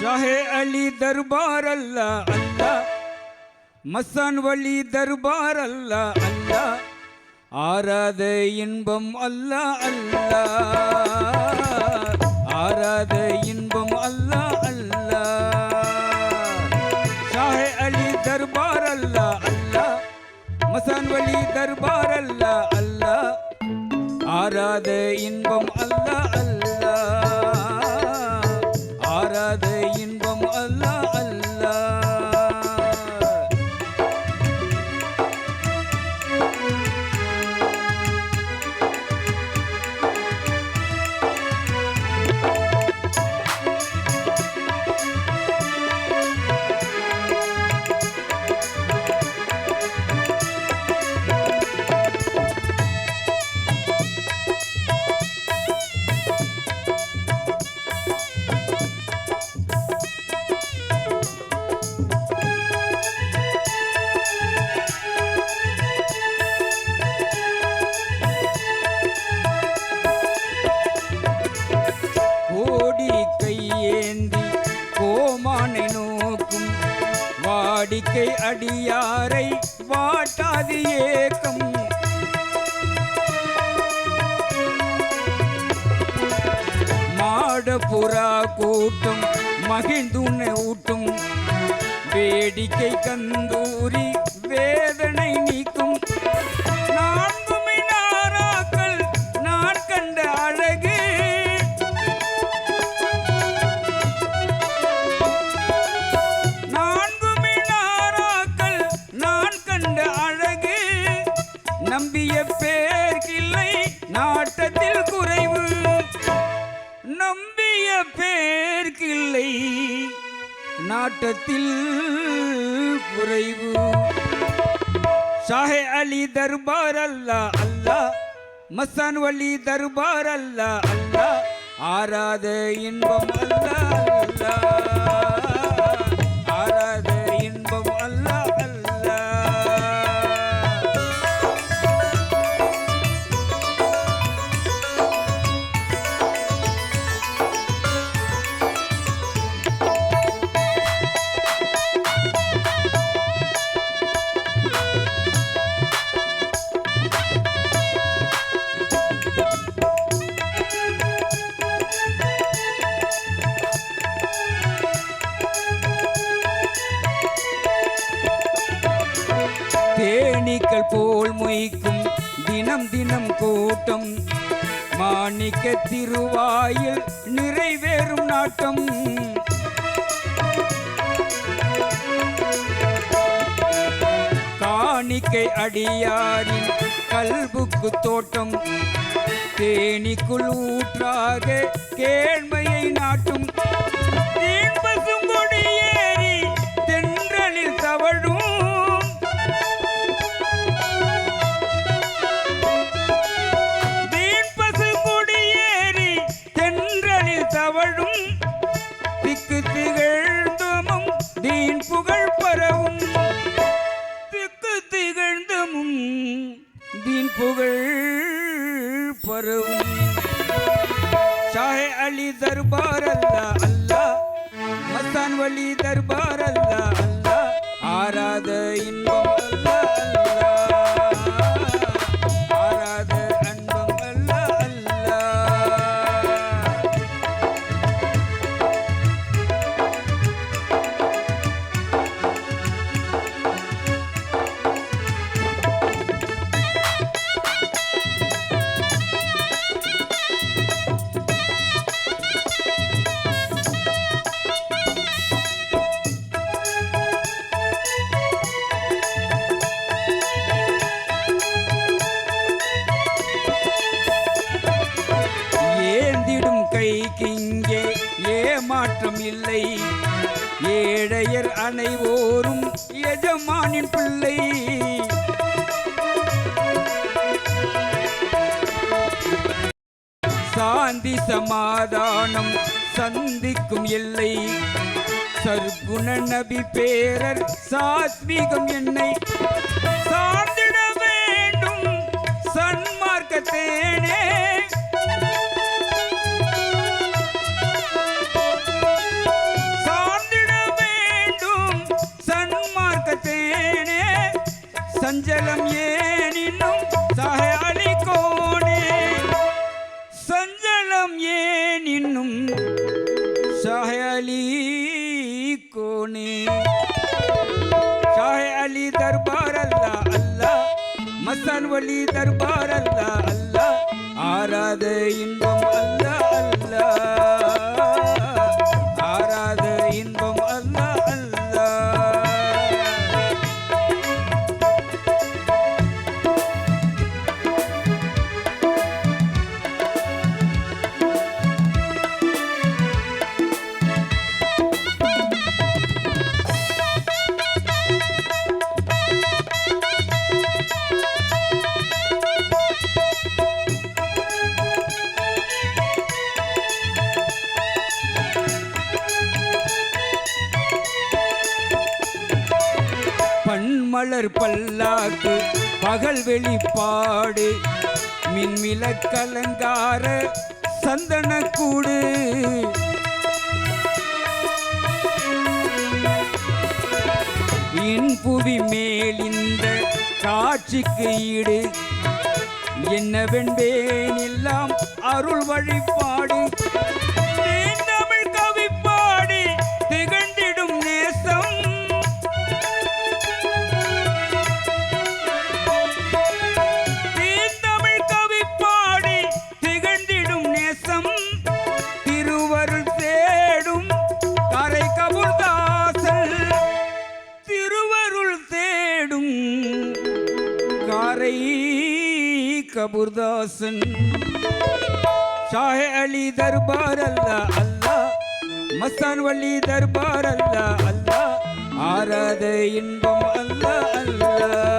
ஷாஹே அலி தர்பார் அல்லா அல்லா. மசான் வழி தர்பார் அல்ல அல்ல. ஆராத இன்பம் அல்ல அல்ல. ஆராத இன்பம் அல்ல அல்ல. ஷாஹே அலி தர்பார் அல்ல அல்ல. மசான் வழி தர்பார் அல்ல அல்ல. ஆராத இன்பம் அல்ல அல்ல. வாடிக்கை அடியாரை வாட்டாது ஏக்கம். மாடப்புறா கூட்டம் மகிழ்ந்துண்ண ஊட்டும். வேடிக்கை கந்தூரி வேதனை நீ நாட்டத்தில் குறைவு. ஷாஹே அலி தர்பார் அல்லா அல்லா. மசான் வலி தர்பார் அல்லா அல்லா. ஆராத இன்பம் அல்லா அல்லா. போல் மொய்க்கும் தினம் தினம் கூட்டம். மாணிக்க திருவாயில் நிறைவேறும் நாட்டம். காணிக்கை அடியாரின் கல்புக்கு தோட்டம். தேனிக்குள் ஊற்றாக கேழ்மையை நாட்டும். பரவும் ஷாஹே அலி தர்பார் அல்லா அல்லா மஸ்தான் வலி தர்பார் அல்லா அல்லா ஏமாற்றம் இல்லை. ஏழையர் அனைவோரும் எஜமானின் பிள்ளை. சாந்தி சமாதானம் சந்திக்கும் இல்லை சர்க்குண நபி பேரர் சாத்வீகம் என்னை மஸ்தான் வழி தர்பார் அல்ல அல்ல. ஆராத இன்பம் அல்ல. பண்மலர் பல்லாக்கு பகல் வெளிப்பாடு. மின்மிலக்கலங்கார சந்தனக்கூடு இன்புவி மேல் இந்த காட்சிக்கு ஈடு. என்னவென்பேன் எல்லாம் அருள் வழிபாடு. காரை கபூர்தாசன். ஷாஹே அலி தர்பார் அல்ல அல்லா. மஸ்தான் வள்ளி தர்பார் அல்ல அல்லா. ஆராத இன்பம் அல்ல அல்லா.